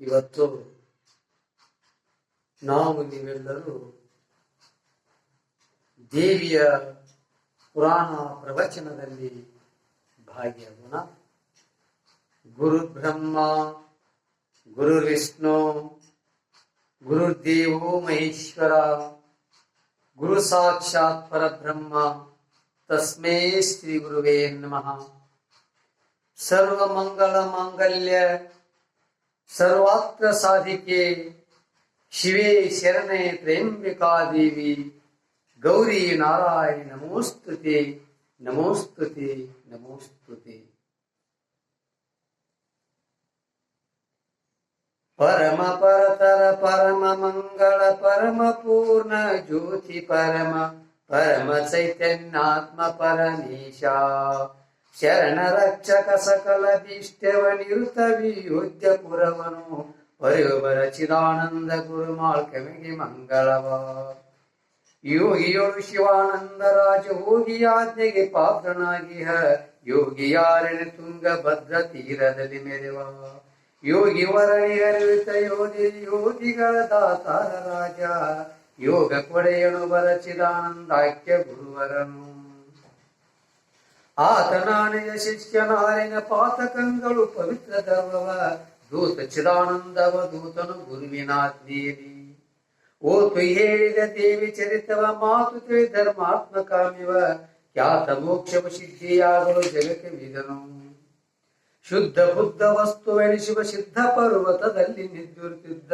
ಇವತ್ತು ನಾವು ನೀವೆಲ್ಲರೂ ದೇವಿಯ ಪುರಾಣ ಪ್ರವಚನದಲ್ಲಿ ಭಾಗಿಯಾಗೋಣ ಗುರು ಬ್ರಹ್ಮ ಗುರು ವಿಷ್ಣು ಗುರುದೇವೋ ಮಹೇಶ್ವರ ಗುರು ಸಾಕ್ಷಾತ್ ಪರಬ್ರಹ್ಮ ತಸ್ಮೇ ಶ್ರೀ ಗುರುವೇ ನಮಃ ಸರ್ವಮಂಗಳ ಮಾಂಗಲ್ಯ सर्वात्र साधिके शिवे शरणे प्रेम्बिका देवी गौरी नारायण नमोस्तुते नमोस्तुते नमोस्तुते। परम परतर परम मंगल परम पूर्ण ज्योति परम परम चैतन्यात्म परमेशा। ಶರಣ ರಕ್ಷಕ ಸಕಲ ಭೀಷ್ಟವ ನಿರುತ ವಿಯೋಧ್ಯ ಪುರವನು ಪರಿವರ ಚಿದಾನಂದ ಗುರುಮಾಳ್ ಕವಿಗೆ ಮಂಗಳವ. ಯೋಗಿಯೋ ಶಿವಾನಂದ ರಾಜ ಹೋಗಿಯಾಜ್ಞೆಗೆ ಪಾತ್ರನಾಗಿಹ. ಯೋಗಿಯಾರನೆ ತುಂಗ ಭದ್ರ ತೀರದಲ್ಲಿ ಮೆರೆವ. ಯೋಗಿ ವರಣಿಗರಿತ ಯೋಗಿ ಯೋಗಿಗಳ ದಾತಾರ ರಾಜ. ಯೋಗ ಕೊಡೆಯನು ಬರ ಚಿದಾನಂದಾಕ್ಯ ಗುರುವರನು. ಆತನಾನೆಯ ಶಿಷ್ಯನಾರಿನ ಪಾತಕಂಗಳು ಪವಿತ್ರ ಧರ್ಮವ ದೂತ ಚಿದಾನಂದವ ದೂತನು ಗುರುವಿನಾಜ್ಞೆಯಲ್ಲಿ ಓತು ಹೇಳಿದ ದೇವಿ ಚರಿತವ ಮಾತು ತಿಳಿ ಧರ್ಮಾತ್ಮಕಾಮಿವ ಖ್ಯಾತ ಮೋಕ್ಷವ ಸಿದ್ಧಿಯಾಗಲು ಜಗಕ್ಕೆ ವಿಧನು ಶುದ್ಧ ಬುದ್ಧ ವಸ್ತುವೆನಿಸುವ ಸಿದ್ಧ ಪರ್ವತದಲ್ಲಿ ನಿದ್ದುರುತ್ತಿದ್ದ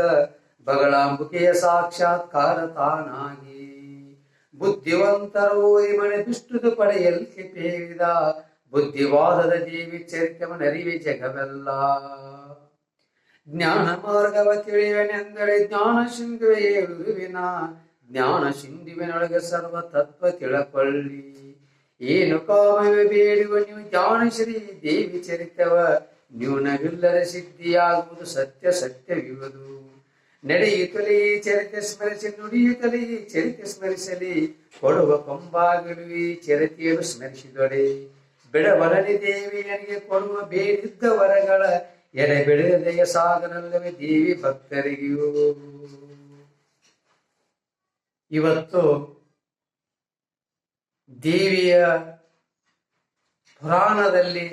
ಬಗಳಾಂಬುಕೆಯ ಸಾಕ್ಷಾತ್ಕಾರ ತಾನಾಗಿ ಬುದ್ಧಿವಂತರು ಮನೆ ದುಷ್ಟದು ಪಡೆಯಲಿಕ್ಕೆ ಬುದ್ಧಿವಾದದ ದೇವಿ ಚರಿತವನರಿವೆ ಜಗವೆಲ್ಲ. ಜ್ಞಾನ ಮಾರ್ಗವ ತಿಳಿವೆನೆಂದರೆ ಜ್ಞಾನ ಸಿಂಧುವೆ ಏಳುವಿನ, ಜ್ಞಾನ ಸಿಂಧುವಿನೊಳಗೆ ಸರ್ವ ತತ್ವ ತಿಳಕೊಳ್ಳಿ. ಏನು ಕಾಮವೆ ಬೇಡುವ ನೀವು ಜ್ಞಾನ ಶ್ರೀ ದೇವಿ ಚರಿತವ ನ್ಯೂನವಿಲ್ಲದ ಸಿದ್ಧಿಯಾಗುವುದು ಸತ್ಯ ಸತ್ಯವಿರುವುದು. ನಡೆಯುತ್ತಲೇ ಚರಿತೆ ಸ್ಮರಿಸಿ, ನುಡಿಯುತ್ತಲೇ ಚರಿತೆ ಸ್ಮರಿಸಲಿ, ಕೊಡುವ ಕೊಂಬಾಗಿರುವಿ ಚರಿತೆಯನ್ನು ಸ್ಮರಿಸಿದೊಡೆ. ದೇವಿ, ನನಗೆ ಕೊಡುವ ಬೇಡಿದ್ದ ವರಗಳ ಎಡೆ ಬಿಡದೆಯ ಸಾಧನಲ್ಲವೇ ದೇವಿ ಭಕ್ತರಿಗೂ ಇವತ್ತು ದೇವಿಯ ಪುರಾಣದಲ್ಲಿ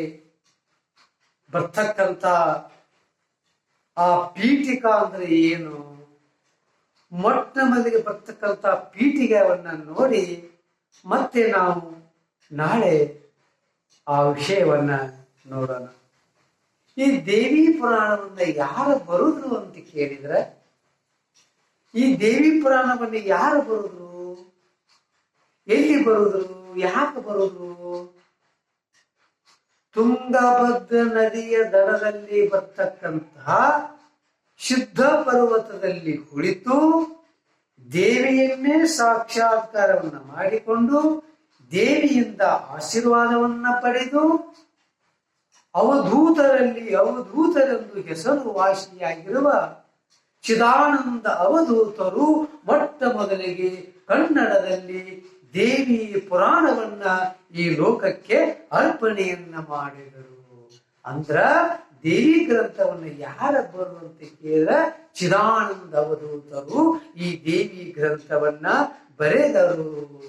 ಬರ್ತಕ್ಕಂಥ ಆ ಪೀಠಿಕಾ ಅಂದ್ರೆ ಏನು? ಮೊಟ್ಟ ಮೊದಲಿಗೆ ಬರ್ತಕ್ಕಂಥ ಪೀಠಿಗೆವನ್ನ ನೋಡಿ ಮತ್ತೆ ನಾವು ನಾಳೆ ಆ ವಿಷಯವನ್ನ ನೋಡೋಣ. ಈ ದೇವಿ ಪುರಾಣವನ್ನ ಯಾರು ಬರುದ್ರು ಅಂತ ಕೇಳಿದ್ರೆ, ಈ ದೇವಿ ಪುರಾಣವನ್ನ ಯಾರು ಬರುದ್ರು, ಎಲ್ಲಿ ಬರುದ್ರು, ಯಾಕೆ ಬರುದ್ರು ತುಂಗಭದ್ರ ನದಿಯ ದಡದಲ್ಲಿ ಬರ್ತಕ್ಕಂತಹ ಶುದ್ಧ ಪರ್ವತದಲ್ಲಿ ಕುಳಿತು ದೇವಿಯನ್ನೇ ಸಾಕ್ಷಾತ್ಕಾರವನ್ನು ಮಾಡಿಕೊಂಡು ದೇವಿಯಿಂದ ಆಶೀರ್ವಾದವನ್ನ ಪಡೆದು ಅವಧೂತರಲ್ಲಿ ಅವಧೂತರೆಂದು ಹೆಸರು ವಾಸಿಯಾಗಿರುವ ಚಿದಾನಂದ ಅವಧೂತರು ಮೊಟ್ಟ ಮೊದಲಿಗೆ ಕನ್ನಡದಲ್ಲಿ ದೇವಿ ಪುರಾಣವನ್ನ ಈ ಲೋಕಕ್ಕೆ ಅರ್ಪಣೆಯನ್ನ ಮಾಡಿದರು. ಅಂದ್ರ ದೇವಿ ಗ್ರಂಥವನ್ನ ಯಾರ ಅಂತ ಕೇಳಿದ್ರೆ ಚಿದಾನಂದ ಅವಧೂತರು ಈ ದೇವಿ ಗ್ರಂಥವನ್ನ ಬರೆದರು.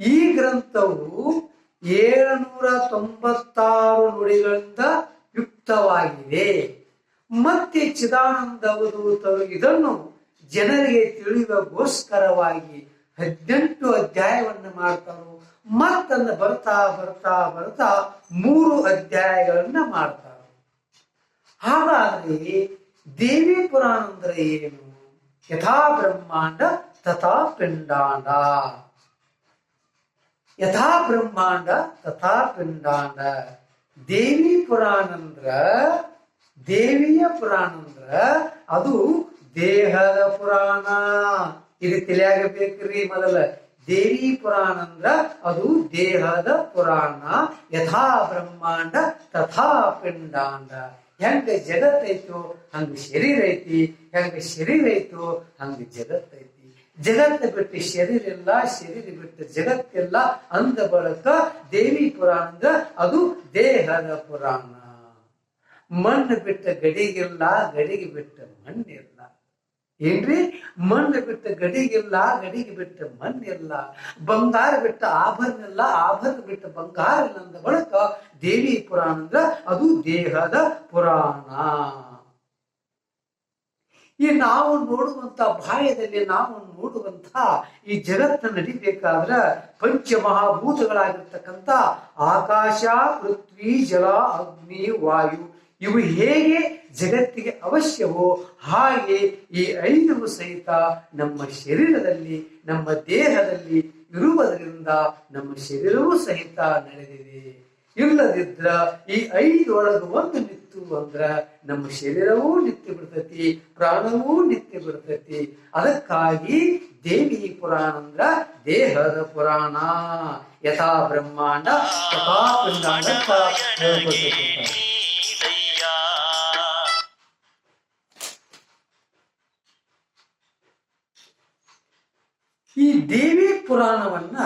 ಈ ಗ್ರಂಥವು ಏಳುನೂರ ತೊಂಬತ್ತಾರು ನುಡಿಗಳಿಂದ ಯುಕ್ತವಾಗಿದೆ. ಮತ್ತೆ ಚಿದಾನಂದ ಅವಧೂತರು ಇದನ್ನು ಜನರಿಗೆ ತಿಳಿಯುವಗೋಸ್ಕರವಾಗಿ ಹದಿನೆಂಟು ಅಧ್ಯಾಯವನ್ನು ಮಾಡ್ತಾರೋ, ಮತ್ತನ್ನ ಬರ್ತಾ ಬರ್ತಾ ಬರ್ತಾ ಮೂರು ಅಧ್ಯಾಯಗಳನ್ನ ಮಾಡ್ತಾರೆ. ಹಾಗಾದ್ರೆ ದೇವಿ ಪುರಾಣ ಅಂದ್ರೆ ಏನು? ಯಥಾ ಬ್ರಹ್ಮಾಂಡ, ತಥಾ ಪಿಂಡಾಂಡ. ಯಥಾ ಬ್ರಹ್ಮಾಂಡ, ತಥಾ ಪಿಂಡಾಂಡ. ದೇವಿ ಪುರಾಣ ಅಂದ್ರ, ದೇವಿಯ ಪುರಾಣ ಅಂದ್ರ ಅದು ದೇಹದ ಪುರಾಣ. ಇದು ತಿಳಿಯಾಗಬೇಕ್ರಿ ಮೊದಲ. ದೇವಿ ಪುರಾಣ ಅಂದ್ರ ಅದು ದೇಹದ ಪುರಾಣ. ಯಥಾ ಬ್ರಹ್ಮಾಂಡ, ತಥಾ ಪಿಂಡಾಂಡ. ಹೆಂಗ ಜಗತ್ತೈತೋ, ಹಂಗ ಶರೀರ ಐತಿ. ಹೆಂಗ ಶರೀರ ಐತೋ, ಹಂಗ ಜಗತ್ತೈತಿ ಜಗತ್ತ ಬಿಟ್ಟು ಶರೀರ ಇಲ್ಲ, ಶರೀರ ಬಿಟ್ಟು ಜಗತ್ತಿಲ್ಲ ಅಂದ ಬಳಕ ದೇವಿ ಪುರಾಣ ಅಂದ್ರ ಅದು ದೇಹದ ಪುರಾಣ. ಮಣ್ಣು ಬಿಟ್ಟ ಗಡಿಗಿಲ್ಲ, ಗಡಿಗೆ ಬಿಟ್ಟ ಮಣ್ಣಿಲ್ಲ. ಏನ್ರಿ? ಮಣ್ಣು ಬಿಟ್ಟ ಗಡಿಗಿಲ್ಲ, ಗಡಿಗೆ ಬಿಟ್ಟ ಮಣ್ಣಿಲ್ಲ, ಬಂಗಾರ ಬಿಟ್ಟ ಆಭರಣ ಇಲ್ಲ ಆಭರಣ ಬಿಟ್ಟ ಬಂಗಾರ ಇಲ್ಲ ಅಂದ ಬಳಿಕ ದೇವಿ ಪುರಾಣ ಅಂದ್ರ ಅದು ದೇಹದ ಪುರಾಣ. ಈ ನಾವು ನೋಡುವಂತ ಬಾಹ್ಯದಲ್ಲಿ ನಾವು ನೋಡುವಂತ ಈ ಜಗತ್ತ ನಡಿಬೇಕಾದ್ರ ಪಂಚಮಹಾಭೂತಗಳಾಗಿರ್ತಕ್ಕಂಥ ಆಕಾಶ, ಪೃಥ್ವಿ, ಜಲ, ಅಗ್ನಿ, ವಾಯು ಇವು ಹೇಗೆ ಜಗತ್ತಿಗೆ ಅವಶ್ಯವೋ ಹಾಗೆ ಈ ಐದು ಸಹಿತ ನಮ್ಮ ಶರೀರದಲ್ಲಿ, ನಮ್ಮ ದೇಹದಲ್ಲಿ ಇರುವುದರಿಂದ ನಮ್ಮ ಶರೀರವೂ ಸಹಿತ ನಡೆದಿದೆ. ಇಲ್ಲದಿದ್ರ ಈ ಐದೊಳಗೆ ಒಂದು ನಿತ್ತು ಅಂದ್ರ ನಮ್ಮ ಶರೀರವೂ ನಿತ್ಯ ಬಿಡ್ತತಿ, ಪ್ರಾಣವೂ ನಿತ್ಯ ಬಿಡ್ತತಿ. ಅದಕ್ಕಾಗಿ ದೇವಿ ಪುರಾಣ ಅಂದ್ರ ದೇಹದ ಪುರಾಣ. ಯಥಾ ಬ್ರಹ್ಮಾಂಡ ತಥಾ ಪಿಂಡಾಂಡ ಈ ದೇವಿ ಪುರಾಣವನ್ನ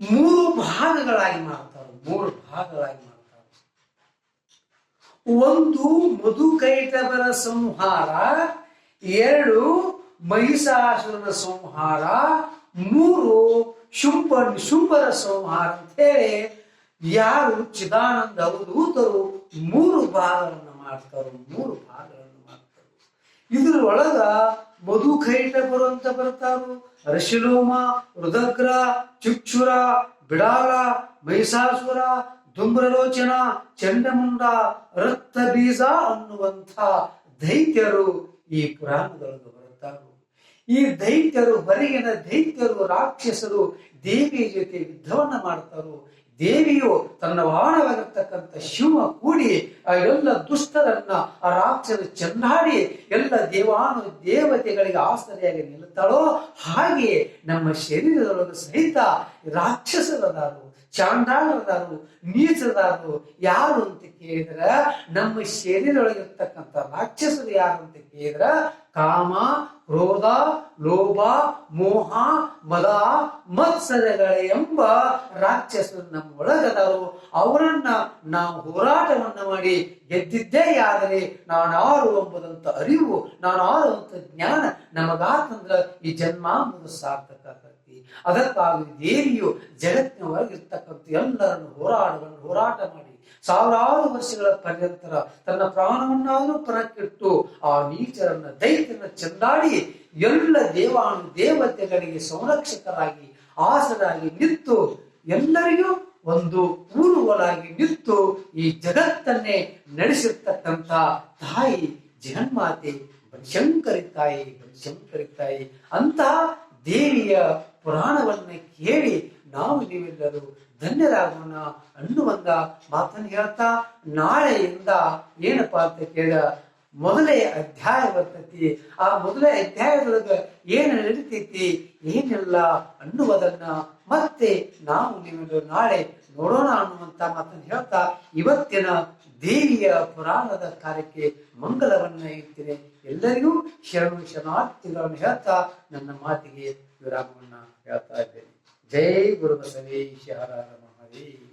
ಮೂರು ಭಾಗಗಳಾಗಿ ಮಾಡ್ತಾರೆ ಮೂರು ಭಾಗಗಳಾಗಿ ಮಾಡ್ತಾರೆ ಒಂದು ಮಧುಕೈಟವರ ಸಂಹಾರ, ಎರಡು ಮಹಿಷಾಸುರನ ಸಂಹಾರ, ಮೂರು ಶುಂಭ ಶುಂಭರ ಸಂಹಾರ ಅಂತ ಹೇಳಿ ಯಾರು ಚಿದಾನಂದ ಅವಧೂತರು ಮೂರು ಭಾಗಗಳನ್ನು ಮಾಡ್ತಾರೆ ಮೂರು ಮಾಡ್ತಾರೆ ಇದ್ರೊಳಗ ಕೈಟ ಬರುವಂತ ಬರ್ತಾರು. ರಶಿಲೋಮ ರುದಗ್ರ ಚುಕ್ಷುರ ಬಿಡಾಲ ಮಹಿಷಾಸುರ ಧುಮ್ರಲೋಚನ ಚಂಡಮುಂಡ, ರಕ್ತ ಬೀಜ ಅನ್ನುವಂಥ ದೈತ್ಯರು ಈ ಪುರಾಣದೊಳಗೆ ಬರುತ್ತಾರೆ. ಈ ದೈತ್ಯರು ಹೊರಗಿನ ದೈತ್ಯರು ರಾಕ್ಷಸರು ದೇವಿಯ ಜೊತೆ ಯುದ್ಧವನ್ನ ಮಾಡ್ತಾರು. ದೇವಿಯು ತನ್ನ ವಾಹನವಾಗಿರ್ತಕ್ಕಂಥ ಶಿವ ಕೂಡಿ ಆ ಎಲ್ಲ ದುಷ್ಟರನ್ನ, ಆ ರಾಕ್ಷಸ ಚೆನ್ನಾಡಿ ಎಲ್ಲ ದೇವಾನು ದೇವತೆಗಳಿಗೆ ಆಸರೆಯಾಗಿ ನಿಲ್ಲುತ್ತಾಳೋ ಹಾಗೆ ನಮ್ಮ ಶರೀರದೊಳಗೆ ಸಹಿತ ರಾಕ್ಷಸರದಾರು, ಚಾಂಡಾಲರದಾರು, ನೀಚರದಾರು ಯಾರು ಅಂತ ಕೇಳಿದ್ರ? ನಮ್ಮ ಶರೀರದೊಳಗಿರ್ತಕ್ಕಂಥ ರಾಕ್ಷಸರು ಯಾರು ಅಂತ ಕೇಳಿದ್ರ? ಕಾಮ ಕ್ರೋಧ, ಲೋಭ, ಮೋಹ, ಮದ, ಮತ್ಸರಗಳ ಎಂಬ ರಾಕ್ಷಸರು ನಮ್ಮ ಒಳಗದಾರು ಅವರನ್ನ ನಾವು ಹೋರಾಟವನ್ನು ಮಾಡಿ ಗೆದ್ದಿದ್ದೇ ಆದರೆ ನಾನಾರು ಎಂಬುದಂತ ಅರಿವು, ನಾನಾರು ಅಂತ ಜ್ಞಾನ ನಮಗಾತಂದ್ರ ಈ ಜನ್ಮ ಎಂಬುದು ಸಾರ್ಥಕ ಅದಕ್ಕಾಗಿ ದೇವಿಯು ಜಗತ್ತಿನ ಹೊರಗಿರ್ತಕ್ಕಂಥ ಎಲ್ಲರನ್ನು ಹೋರಾಟವನ್ನು ಹೋರಾಟ ಮಾಡಿ ಸಾವಿರಾರು ವರ್ಷಗಳ ಪರ್ಯಂತರ ತನ್ನ ಪ್ರಾಣವನ್ನಾದರೂ ಪರಕ್ಕಿಟ್ಟು ಆ ನೀಚರನ್ನ ದೈತ್ಯನ ಚೆಂದಾಡಿ ಎಲ್ಲ ದೇವಾನು, ದೇವತೆಗಳಿಗೆ ಸಂರಕ್ಷಕರಾಗಿ, ಆಸರಾಗಿ ನಿಂತು ಎಲ್ಲರಿಗೂ ಒಂದು ಪೂರ್ವಲಾಗಿ ನಿಂತು ಈ ಜಗತ್ತನ್ನೇ ನಡೆಸಿರ್ತಕ್ಕಂಥ ತಾಯಿ ಜಗನ್ಮಾತೆ, ಬನಶಂಕರಿ ತಾಯಿ ಬನಶಂಕರಿ ತಾಯಿ ಅಂತ ದೇವಿಯ ಪುರಾಣವನ್ನ ಕೇಳಿ ನಾವು ನೀವೆಲ್ಲರೂ ಧನ್ಯರಾಗೋಣ ಅನ್ನುವಂತ ಮಾತನ್ನು ಹೇಳ್ತಾ, ನಾಳೆಯಿಂದ ಏನಪ್ಪಾ ಅಂತ ಕೇಳ, ಮೊದಲೇ ಅಧ್ಯಾಯ ಬರ್ತೈತಿ. ಆ ಮೊದಲೇ ಅಧ್ಯಾಯದೊಳಗ ಏನು ನಡೀತೈತಿ, ಏನಿಲ್ಲ ಅನ್ನುವುದನ್ನ ಮತ್ತೆ ನಾವು ನೀವೆಲ್ಲರೂ ನಾಳೆ ನೋಡೋಣ ಅನ್ನುವಂತ ಮಾತನ್ನು ಹೇಳ್ತಾ, ಇವತ್ತಿನ ದೇವಿಯ ಪುರಾಣದ ಕಾರ್ಯಕ್ಕೆ ಮಂಗಲವನ್ನ ಇರ್ತೇನೆ ಎಲ್ಲರಿಗೂ ಶರಣು ಶರಣಾರ್ಥಿಗಳನ್ನು ಹೇಳ್ತಾ, ನನ್ನ ಮಾತಿಗೆ ವಿರಾಮವನ್ನ ಹೇಳ್ತಾ ಇದ್ದೇನೆ. जय गुरु बसवेश्वर महादेव।